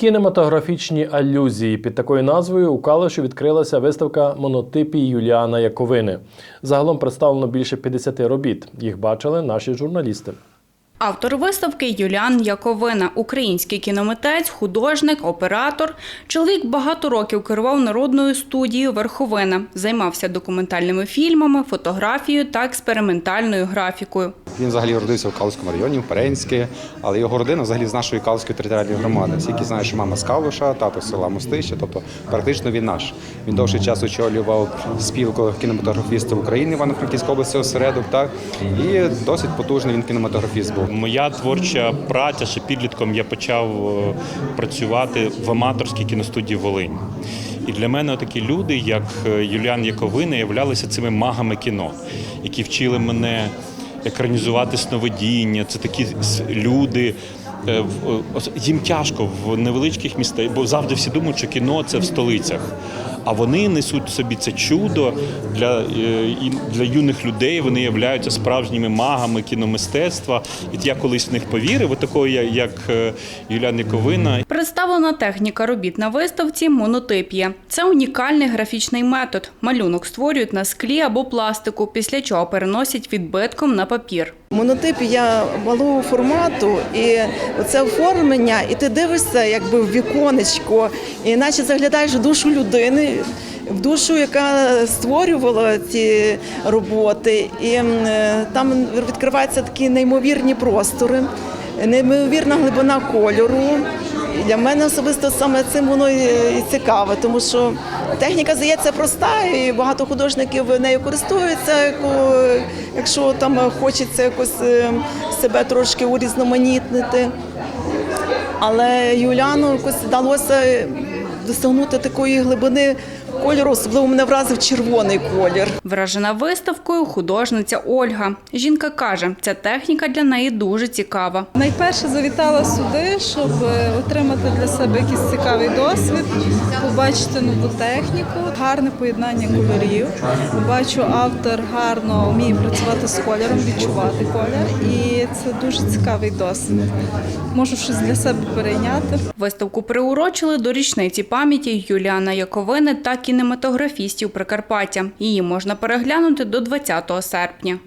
Кінематографічні алюзії під такою назвою у Калуші відкрилася виставка монотипій Юліана Яковини. Загалом представлено більше 50 робіт. Їх бачили наші журналісти. Автор виставки Юліан Яковина, український кіномитець, художник, оператор. Чоловік багато років керував народною студією Верховина, займався документальними фільмами, фотографією та експериментальною графікою. Він взагалі родився в Калуському районі, в Перенське, але його родина взагалі з нашої Калуської територіальної громади. Всі знають, що мама з Калуша, тато з села Мостище, тобто практично він наш. Він довший час очолював спілку кінематографістів України Івано-Франківської області осередок, так і досить потужний він кінематографіст був. Моя творча праця ще підлітком я почав е, працювати в аматорській кіностудії Волинь. І для мене такі люди, як е, Юліан Яковина, являлися цими магами кіно, які вчили мене екранізувати сновидіння. Це такі люди. Е, е, Їм тяжко в невеличких містах, бо завжди всі думають, що кіно це в столицях. А вони несуть собі це чудо для, е, для юних людей. Вони являються справжніми магами кіномистецтва. І я колись в них повірив, такого як Юліан Яковина. Представлена техніка робіт на виставці монотипія. Це унікальний графічний метод. Малюнок створюють на склі або пластику, після чого переносять відбитком на папір. Монотипія малого формату, і це оформлення, і ти дивишся якби в віконечко, і наче заглядаєш в душу людини, в душу, яка створювала ці роботи. І е, там відкриваються такі неймовірні простори, неймовірна глибина кольору. І Для мене особисто саме цим воно і цікаве, тому що техніка здається проста, і багато художників нею користуються, якщо там хочеться якось е, себе трошки урізноманітнити. Але Юліану якось вдалося досягнути такої глибини кольору, особливо мене вразив червоний колір. Вражена виставкою художниця Ольга. Жінка каже, ця техніка для неї дуже цікава. Найперше завітала сюди, щоб е, отримати для себе якийсь цікавий досвід, побачити нову техніку, гарне поєднання кольорів. Бачу, автор гарно вміє працювати з кольором, відчувати колір, і це дуже цікавий досвід. Можу щось для себе перейняти. Виставку приурочили до річниці пам'яті Юліана Яковини та кінематографістів Прикарпаття. Її можна переглянути до 20 серпня.